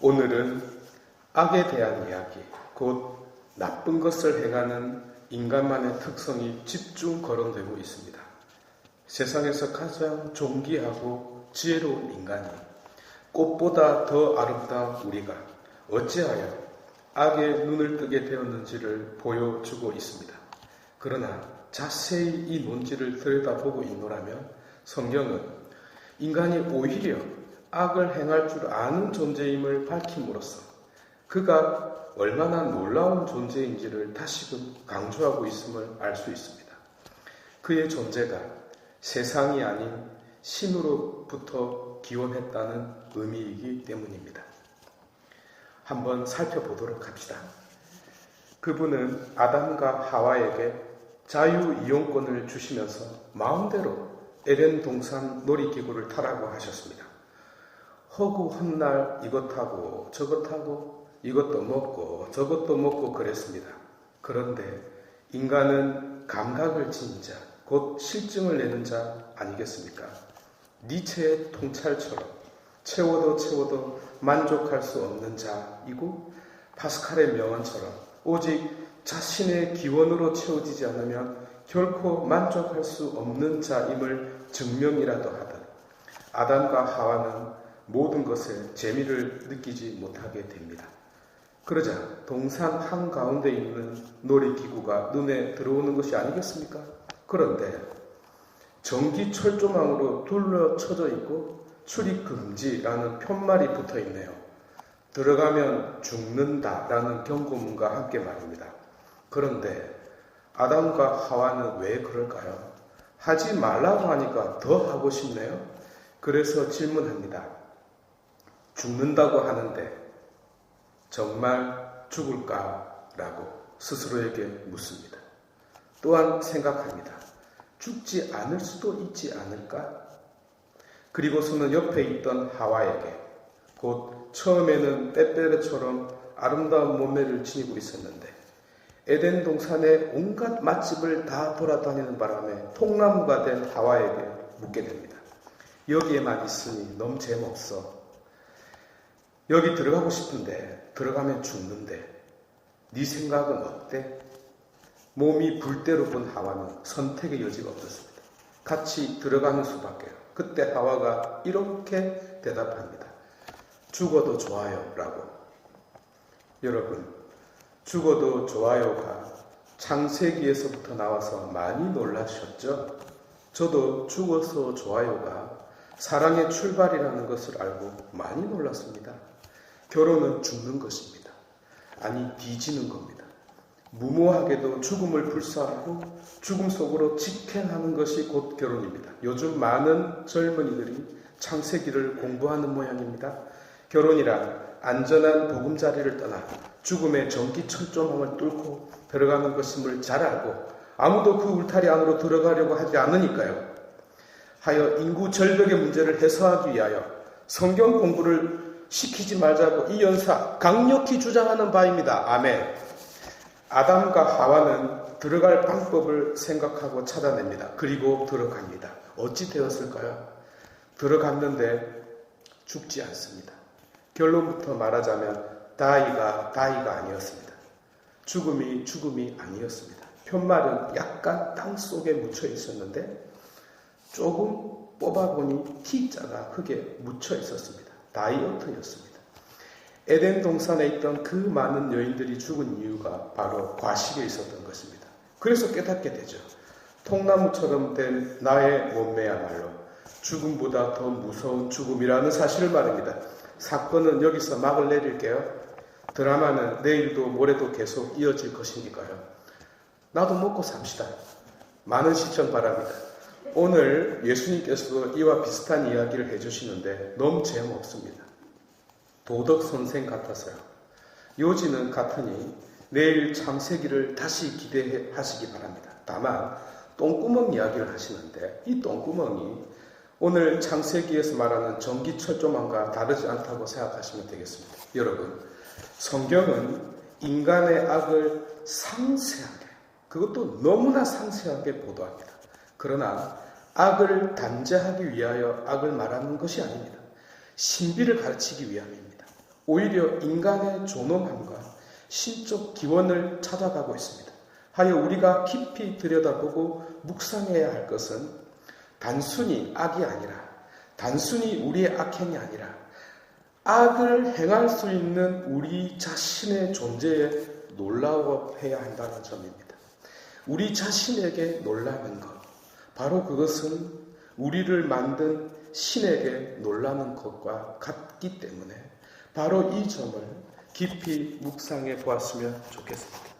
오늘은 악에 대한 이야기, 곧 나쁜 것을 행하는 인간만의 특성이 집중 거론되고 있습니다. 세상에서 가장 존귀하고 지혜로운 인간이 꽃보다 더 아름다운 우리가 어찌하여 악에 눈을 뜨게 되었는지를 보여주고 있습니다. 그러나 자세히 이 논지를 들여다보고 있노라면 성경은 인간이 오히려 악을 행할 줄 아는 존재임을 밝힘으로써 그가 얼마나 놀라운 존재인지를 다시금 강조하고 있음을 알 수 있습니다. 그의 존재가 세상이 아닌 신으로부터 기원했다는 의미이기 때문입니다. 한번 살펴보도록 합시다. 그분은 아담과 하와에게 자유 이용권을 주시면서 마음대로 에덴 동산 놀이기구를 타라고 하셨습니다. 허구 헛날 이것 하고 저것 하고 이것도 먹고 저것도 먹고 그랬습니다. 그런데 인간은 감각을 지닌 자, 곧 실증을 내는 자 아니겠습니까? 니체의 통찰처럼 채워도 채워도 만족할 수 없는 자이고 파스칼의 명언처럼 오직 자신의 기원으로 채워지지 않으면 결코 만족할 수 없는 자임을 증명이라도 하듯 아담과 하와는 모든 것에 재미를 느끼지 못하게 됩니다. 그러자 동산 한가운데 있는 놀이기구가 눈에 들어오는 것이 아니겠습니까? 그런데 전기 철조망으로 둘러쳐져 있고 출입 금지라는 편말이 붙어 있네요. 들어가면 죽는다라는 경고문과 함께 말입니다. 그런데 아담과 하와는 왜 그럴까요? 하지 말라고 하니까 더 하고 싶네요. 그래서 질문합니다. 죽는다고 하는데 정말 죽을까라고 스스로에게 묻습니다. 또한 생각합니다. 죽지 않을 수도 있지 않을까? 그리고서는 옆에 있던 하와에게 곧 처음에는 빼빼레처럼 아름다운 몸매를 지니고 있었는데 에덴 동산의 온갖 맛집을 다 돌아다니는 바람에 통나무가 된 하와에게 묻게 됩니다. 여기에만 있으니 너무 재미없어. 여기 들어가고 싶은데 들어가면 죽는데 네 생각은 어때? 몸이 불대로 본 하와는 선택의 여지가 없었습니다. 같이 들어가는 수밖에요. 그때 하와가 이렇게 대답합니다. 죽어도 좋아요. 라고. 여러분, 죽어도 좋아요가 창세기에서부터 나와서 많이 놀라셨죠? 저도 죽어서 좋아요가 사랑의 출발이라는 것을 알고 많이 놀랐습니다. 결혼은 죽는 것입니다. 아니, 뒤지는 겁니다. 무모하게도 죽음을 불사하고 죽음 속으로 직행하는 것이 곧 결혼입니다. 요즘 많은 젊은이들이 창세기를 공부하는 모양입니다. 결혼이란 안전한 보금자리를 떠나 죽음의 전기 철조망을 뚫고 들어가는 것임을 잘 알고 아무도 그 울타리 안으로 들어가려고 하지 않으니까요. 하여 인구 절벽의 문제를 해소하기 위하여 성경 공부를 시키지 말자고 이 연사 강력히 주장하는 바입니다. 아멘. 아담과 하와는 들어갈 방법을 생각하고 찾아냅니다. 그리고 들어갑니다. 어찌 되었을까요? 들어갔는데 죽지 않습니다. 결론부터 말하자면 다이가 다이가 아니었습니다. 죽음이 죽음이 아니었습니다. 편말은 약간 땅 속에 묻혀 있었는데 조금 뽑아보니 T자가 흙에 묻혀 있었습니다. 다이어트였습니다. 에덴 동산에 있던 그 많은 여인들이 죽은 이유가 바로 과식에 있었던 것입니다. 그래서 깨닫게 되죠. 통나무처럼 된 나의 몸매야말로 죽음보다 더 무서운 죽음이라는 사실을 말입니다. 사건은 여기서 막을 내릴게요. 드라마는 내일도 모레도 계속 이어질 것이니까요. 나도 먹고 삽시다. 많은 시청 바랍니다. 오늘 예수님께서 이와 비슷한 이야기를 해주시는데 너무 재미없습니다. 도덕 선생 같아서요. 요지는 같으니 내일 창세기를 다시 기대하시기 바랍니다. 다만 똥구멍 이야기를 하시는데 이 똥구멍이 오늘 창세기에서 말하는 전기철조망과 다르지 않다고 생각하시면 되겠습니다. 여러분, 성경은 인간의 악을 상세하게, 그것도 너무나 상세하게 보도합니다. 그러나 악을 단죄하기 위하여 악을 말하는 것이 아닙니다. 신비를 가르치기 위함입니다. 오히려 인간의 존엄함과 신적 기원을 찾아가고 있습니다. 하여 우리가 깊이 들여다보고 묵상해야 할 것은 단순히 악이 아니라 단순히 우리의 악행이 아니라 악을 행할 수 있는 우리 자신의 존재에 놀라워해야 한다는 점입니다. 우리 자신에게 놀라는 것, 바로 그것은 우리를 만든 신에게 놀라는 것과 같기 때문에 바로 이 점을 깊이 묵상해 보았으면 좋겠습니다.